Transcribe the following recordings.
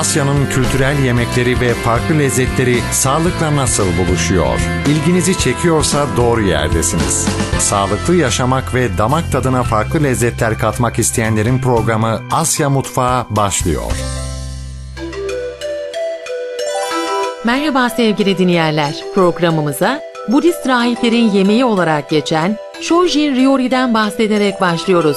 Asya'nın kültürel yemekleri ve farklı lezzetleri sağlıkla nasıl buluşuyor? İlginizi çekiyorsa doğru yerdesiniz. Sağlıklı yaşamak ve damak tadına farklı lezzetler katmak isteyenlerin programı Asya Mutfağı başlıyor. Merhaba sevgili dinleyenler. Programımıza Budist rahiplerin yemeği olarak geçen Shojin Ryori'den bahsederek başlıyoruz.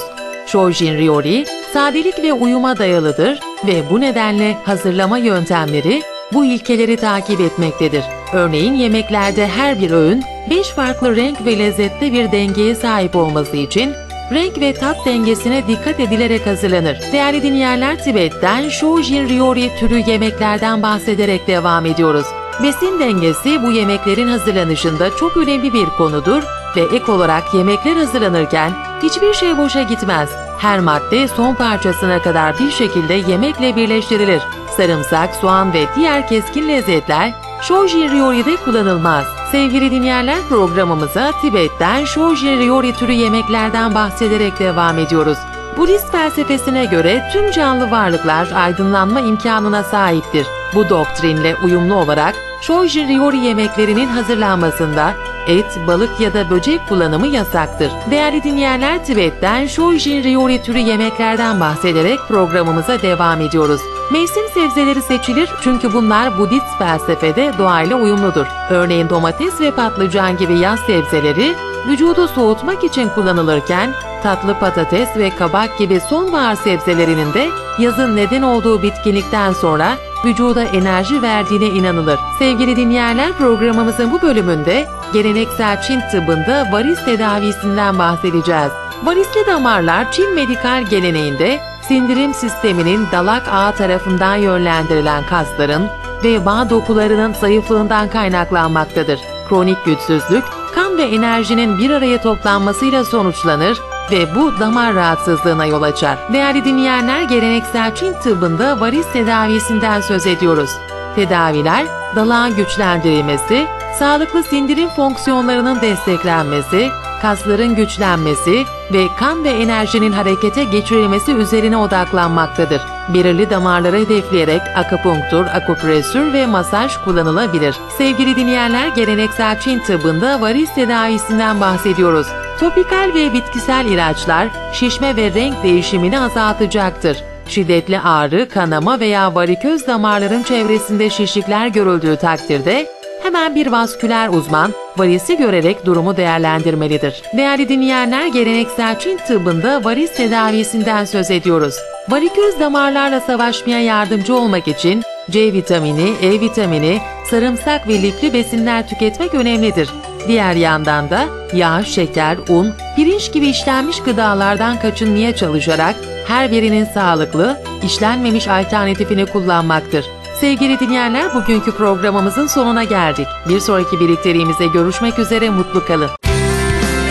Shojin Ryori, sadelik ve uyuma dayalıdır ve bu nedenle hazırlama yöntemleri bu ilkeleri takip etmektedir. Örneğin yemeklerde her bir öğün 5 farklı renk ve lezzette bir dengeye sahip olması için renk ve tat dengesine dikkat edilerek hazırlanır. Değerli dinleyenler Tibet'ten Shojin Ryori türü yemeklerden bahsederek devam ediyoruz. Besin dengesi bu yemeklerin hazırlanışında çok önemli bir konudur ve ek olarak yemekler hazırlanırken hiçbir şey boşa gitmez. Her madde son parçasına kadar bir şekilde yemekle birleştirilir. Sarımsak, soğan ve diğer keskin lezzetler Shoji Ryori'de kullanılmaz. Sevgili dinleyenler programımıza Tibet'ten Shoji Ryori türü yemeklerden bahsederek devam ediyoruz. Budist felsefesine göre tüm canlı varlıklar aydınlanma imkanına sahiptir. Bu doktrinle uyumlu olarak Shoji Ryori yemeklerinin hazırlanmasında et, balık ya da böcek kullanımı yasaktır. Değerli dinleyenler Tibet'ten Shoji Ryori türü yemeklerden bahsederek programımıza devam ediyoruz. Mevsim sebzeleri seçilir çünkü bunlar Budist felsefede doğayla uyumludur. Örneğin domates ve patlıcan gibi yaz sebzeleri vücudu soğutmak için kullanılırken tatlı patates ve kabak gibi sonbahar sebzelerinin de yazın neden olduğu bitkinlikten sonra vücuda enerji verdiğine inanılır. Sevgili dinleyenler programımızın bu bölümünde geleneksel Çin tıbbında varis tedavisinden bahsedeceğiz. Varisli damarlar Çin medikal geleneğinde sindirim sisteminin dalak ağı tarafından yönlendirilen kasların ve bağ dokularının zayıflığından kaynaklanmaktadır. Kronik güçsüzlük, kan ve enerjinin bir araya toplanmasıyla sonuçlanır ve bu damar rahatsızlığına yol açar. Değerli dinleyenler geleneksel Çin tıbbında varis tedavisinden söz ediyoruz. Tedaviler, dalağın güçlendirilmesi, sağlıklı sindirim fonksiyonlarının desteklenmesi, kasların güçlenmesi ve kan ve enerjinin harekete geçirilmesi üzerine odaklanmaktadır. Belirli damarları hedefleyerek akupunktur, akupresür ve masaj kullanılabilir. Sevgili dinleyenler, geleneksel Çin tıbbında varis tedavisinden bahsediyoruz. Topikal ve bitkisel ilaçlar şişme ve renk değişimini azaltacaktır. Şiddetli ağrı, kanama veya variköz damarların çevresinde şişlikler görüldüğü takdirde hemen bir vasküler uzman varisi görerek durumu değerlendirmelidir. Değerli dinleyenler geleneksel Çin tıbbında varis tedavisinden söz ediyoruz. Variköz damarlarla savaşmaya yardımcı olmak için C vitamini, E vitamini, sarımsak ve lifli besinler tüketmek önemlidir. Diğer yandan da yağ, şeker, un, pirinç gibi işlenmiş gıdalardan kaçınmaya çalışarak her birinin sağlıklı, işlenmemiş alternatifini kullanmaktır. Sevgili dinleyenler bugünkü programımızın sonuna geldik. Bir sonraki birlikteliğimize görüşmek üzere mutlu kalın.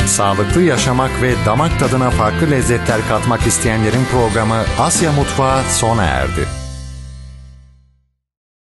Sağlıklı yaşamak ve damak tadına farklı lezzetler katmak isteyenlerin programı Asya Mutfağı sona erdi.